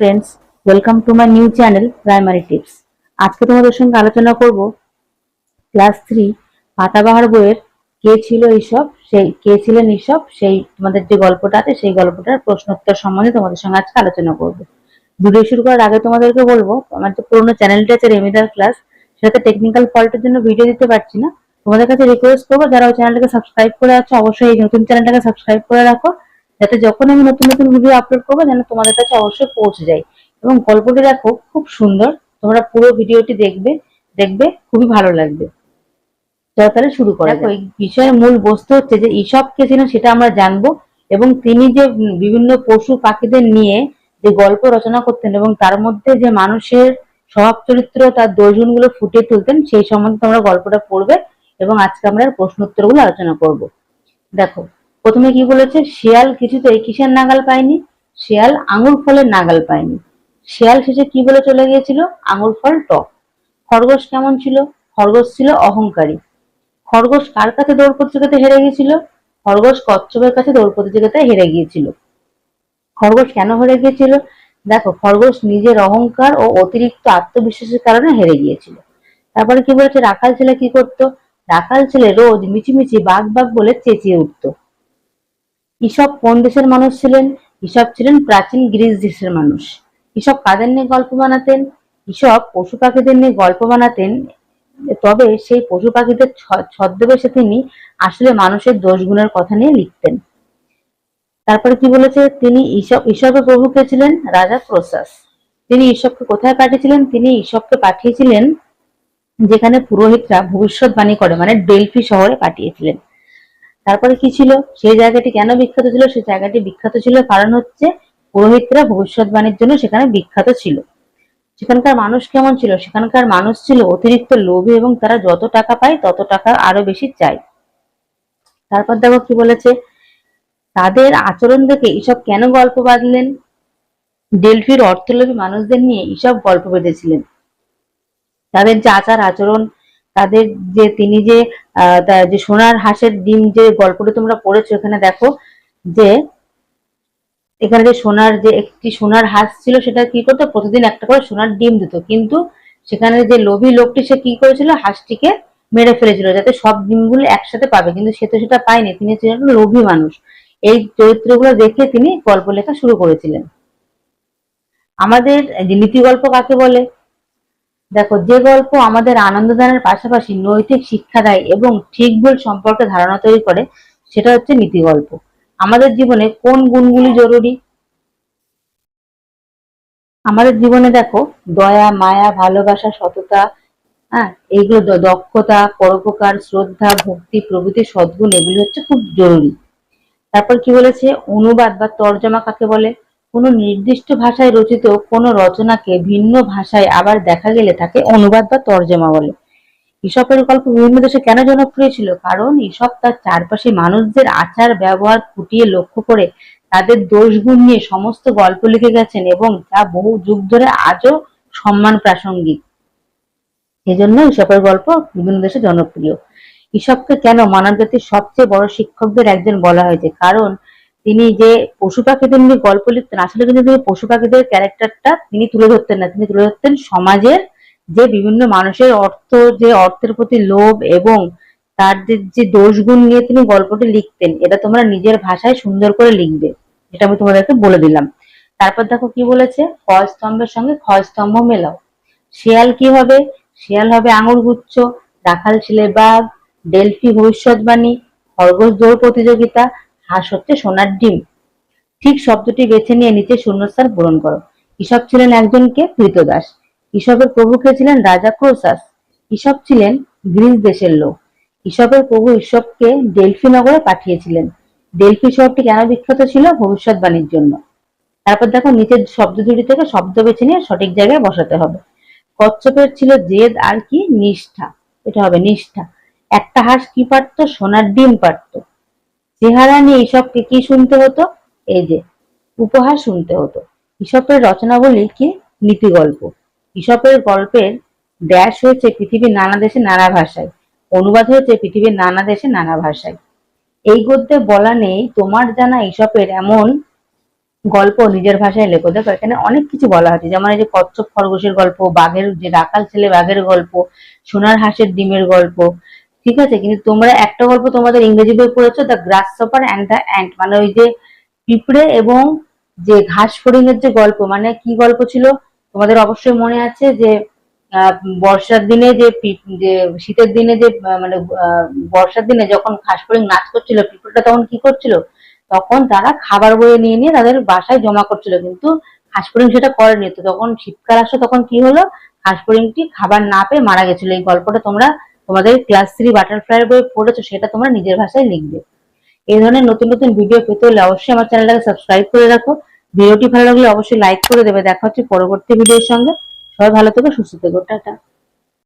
Friends welcome to my new channel primary tips আজকে তোমাদের সঙ্গে আলোচনা করব ক্লাস থ্রি পাতাবাহার বইয়ের কে ছিল এইসব, সেই কে ছিলেন এইসব, সেই তোমাদের যে গল্পটা আছে, সেই গল্পটার প্রশ্নোত্তর সম্বন্ধে তোমাদের সঙ্গে আজকে আলোচনা করব। ভিডিও শুরু করার আগে তোমাদেরকে বলব, আমার যে পুরোনো চ্যানেলটা আছে রেমিদার ক্লাস সেটাতে টেকনিক্যাল ফল্টের জন্য ভিডিও দিতে পারছি না। তোমাদের কাছে রিকোয়েস্ট করব, যারা ওই চ্যানেলটাকে সাবস্ক্রাইব করে আছো, অবশ্যই এই নতুন চ্যানেলটাকে সাবস্ক্রাইব করে রাখো। যাতে যখন আমি নতুন নতুন ভিডিও আপলোড করব যেন তোমাদের কাছে অবশ্যই পৌঁছে যায়। এবং গল্পটি দেখো খুব সুন্দর। তোমরা পুরো ভিডিওটি দেখবে দেখবে খুবই ভালো লাগবে। চলো তাহলে শুরু করা দেখো এই বিষয়ের মূল বস্তু হচ্ছে যে ঈশপ কে ছিলেন সেটা আমরা জানব। এবং তিনি যে বিভিন্ন পশু পাখিদের নিয়ে যে গল্প রচনা করতেন এবং তার মধ্যে যে মানুষের স্বভাব চরিত্র তার দর্শনগুলো ফুটিয়ে তুলতেন সেই সম্বন্ধে তোমরা গল্পটা পড়বে এবং আজকে আমরা প্রশ্ন উত্তরগুলো আলোচনা করব। দেখো প্রথমে কি বলেছে? শিয়াল কিছুতেই কিসের নাগাল পায়নি? শিয়াল আঙুর ফলের নাগাল পায়নি। শিয়াল শেষে কি বলে চলে গিয়েছিল? আঙুর ফল টক। খরগোশ কেমন ছিল? খরগোশ ছিল অহংকারী। খরগোশ কার কাছে দৌড় প্রতিযোগিতায় হেরে গিয়েছিল? খরগোশ কচ্ছপের কাছে দৌড় প্রতিযোগিতায় হেরে গিয়েছিল। খরগোশ কেন হেরে গিয়েছিল? দেখো, খরগোশ নিজের অহংকার ও অতিরিক্ত আত্মবিশ্বাসের কারণে হেরে গিয়েছিল। তারপরে কি বলেছে? রাখাল ছেলে কি করতো? রাখাল ছেলে রোজ মিচিমিচি বাঘ বাঘ বলে চেঁচিয়ে উঠতো। ঈশপ কোন দেশের মানুষ ছিলেন? ঈশপ ছিলেন প্রাচীন গ্রিস দেশের মানুষ। ঈশপ কাদের নিয়ে গল্প বানাতেন? ঈশপ পশু পাখিদের নিয়ে গল্প বানাতেন। তবে সেই পশু পাখিদের ছদ্মবেশে তিনি আসলে মানুষের দোষ গুণের কথা নিয়ে লিখতেন। তারপরে কি বলেছে? তিনি ঈশপ ঈশপের প্রভু কে ছিলেন? রাজা ক্রোসাস। তিনি ঈশপকে কোথায় পাঠিয়েছিলেন? তিনি ঈশপকে পাঠিয়েছিলেন যেখানে পুরোহিতরা ভবিষ্যৎবাণী করে মানে ডেলফি শহরে পাঠিয়েছিলেন। তারপরে কি ছিল? সেই জায়গাটি কেন বিখ্যাত ছিল? সেই জায়গাটি বিখ্যাত ছিল কারণ হচ্ছে পুরোহিতরা ভবিষ্যৎবাণীর জন্য সেখানে বিখ্যাত ছিল। সেখানকার মানুষ কেমন ছিল? সেখানকার মানুষ ছিল অতিরিক্ত লোভী এবং তারা যত টাকা পায় তত টাকা আরও বেশি চায়। তারপর দেখো কি বলেছে? তাদের আচরণ দেখে এসব কেন গল্প বাঁধলেন? ডেলফির অর্থলোভী মানুষদের নিয়ে এসব গল্প বেঁধেছিলেন। তাদের যে আচার আচরণ তাদের যে তিনি যে যে সোনার হাঁসের ডিম যে গল্পটা তোমরা পড়েছো এখানে দেখো যে এখানে যে সোনার যে একটি সোনার হাঁস ছিল সেটা কি করতো? প্রতিদিন একটা করে সোনার ডিম দিত। কিন্তু সেখানে যে লোভী লোকটি সে কি করেছিল? হাঁসটিকে মেরে ফেলেছিল যাতে সব ডিমগুলো একসাথে পাবে। কিন্তু সে তো সেটা পায়নি। তিনি ছিলেন লোভী মানুষ। এই চরিত্রগুলো দেখে তিনি গল্প লেখা শুরু করেছিলেন। আমাদের নীতি গল্প কাকে বলে? দেখো, যে গল্প আমাদের আনন্দ দানের পাশাপাশি নৈতিক শিক্ষা দেয় এবং ঠিক ভুল সম্পর্কে ধারণা তৈরি করে, সেটা হচ্ছে নীতি গল্প। আমাদের জীবনে কোন গুণগুলি জরুরি? আমাদের জীবনে দেখো, দয়া, মায়া, ভালোবাসা, সততা হ্যাঁ এইগুলো দক্ষতা, পরোপকার, শ্রদ্ধা, ভক্তি, প্রভৃতি সদ্গুণ, এগুলি হচ্ছে খুব জরুরি। তারপর কি বলেছে? অনুবাদ বা তর্জমা কাকে বলে? কোনো নির্দিষ্ট ভাষায় রচিত কোনো রচনাকে ভিন্ন ভাষায় আবার দেখা গেলে তাকে অনুবাদ বা তর্জমা বলে। ঈশপের গল্প বিভিন্ন দেশে কেন জনপ্রিয় ছিল? কারণ ঈশপ তার চারপাশে মানুষদের আচার, ব্যবহার ফুটিয়ে লক্ষ্য করে তাদের দোষগুণ নিয়ে সমস্ত গল্প লিখে গেছেন এবং তা বহু যুগ ধরে আজও সম্মান প্রাসঙ্গিক। এজন্য ঈশপের গল্প বিভিন্ন দেশে জনপ্রিয়। ঈশপকে কেন মানব জাতির সবচেয়ে বড় শিক্ষকদের একজন বলা হয়েছে? কারণ তিনি যে পশু পাখিদের নিয়ে গল্প লিখতেন, আসলে কিন্তু তিনি পশু পাখিদের ক্যারেক্টারটা তিনি তুলে ধরতেন না। তিনি তুলে ধরতেন সমাজের যে বিভিন্ন মানুষের অর্থ, যে অর্থের প্রতি লোভ এবং তার যে দোষগুণ নিয়ে তিনি গল্পটি লিখতেন, এটা তোমরা নিজের ভাষায় সুন্দর করে লিখবে। এটা আমি তোমাদেরকে বলে দিলাম। তারপর দেখো কি বলেছে? ক্ষয় স্তম্ভের সঙ্গে ক্ষয় স্তম্ভ মেলাও। শিয়াল কি হবে? শিয়াল হবে আঙুর গুচ্ছ, রাখাল ছেলে বাঘ, ডেলফি ভবিষ্যৎবাণী, খরগোশ দৌড় প্রতিযোগিতা হাঁস হচ্ছে সোনার ডিম। ঠিক শব্দটি বেছে নিয়ে নিচে শূন্যস্থান পূরণ করো। ঈশপ ছিলেন একজনকে কৃতদাস ঈশপের প্রভুকে ছিলেন রাজা ক্রোসাস। ঈশপ ছিলেন গ্রিস দেশের লোক। ঈশপের প্রভু ঈশপকে ডেলফি নগরে পাঠিয়েছিলেন। ডেলফি শহরটি কেন বিখ্যাত ছিল? ভবিষ্যৎবাণীর জন্য। তারপর দেখো, নিচের শব্দ জুড়ি থেকে শব্দ বেছে নিয়ে সঠিক জায়গায় বসাতে হবে। কচ্ছপের ছিল জেদ আর কি? নিষ্ঠা। এটা হবে নিষ্ঠা। একটা হাঁস কি পারতো? সোনার ডিম পারতো। চেহারা নিয়ে ঈশপকে কি শুনতে হতো? এই যে, উপহার শুনতে হতো। ঈশপের রচনাবলী কি? নীতি গল্প ঈশপের গল্পের ড্যাশ হয়েছে পৃথিবীর নানা দেশে নানা ভাষায়। অনুবাদ হয়েছে পৃথিবীর নানা দেশে নানা ভাষায়। এই গদ্যে বলা নেই, তোমার জানা ঈশপের এমন গল্প নিজের ভাষায় লেখো। দেখো, এখানে অনেক কিছু বলা আছে। যেমন এই যে কচ্ছপ খরগোশের গল্প, বাঘের যে রাখাল ছেলে বাঘের গল্প, সোনার হাঁসের ডিমের গল্প ঠিক আছে? কিন্তু তোমরা একটা গল্প তোমাদের ইংরেজি বই পড়েছো the grasshopper and the ant মানে ওই যে পিঁপড়ে এবং যে ঘাস ফড়িং এর যে গল্প মানে কি গল্প ছিল? তোমাদের অবশ্যই মনে আছে যে বর্ষার দিনে যে যে শীতের দিনে যে মানে বর্ষার দিনে যখন ঘাস ফড়িং নাচ করছিল পিঁপড়েটা তখন কি করছিল? তখন তারা খাবার বয়ে নিয়ে নিয়ে তাদের বাসায় জমা করছিল, কিন্তু হাঁসফড়িং সেটা করেনি। তো তখন শীতকাল আসলো তখন কি হলো? হাঁসফড়িংটি খাবার না পেয়ে মারা গেছিল। এই গল্পটা তোমরা তোমাদের ক্লাস থ্রি বাটারফ্লাই বই পড়েছো, সেটা তোমরা নিজের ভাষায় লিখবে। এই ধরনের নতুন নতুন ভিডিও পেতে হলে অবশ্যই আমার চ্যানেলটাকে সাবস্ক্রাইব করে রাখো। ভিডিওটি ভালো লাগলে অবশ্যই লাইক করে দেবে। দেখা হচ্ছে পরবর্তী ভিডিওর সঙ্গে। সবাই ভালো থেকো, সুস্থ থেকো। টাটা।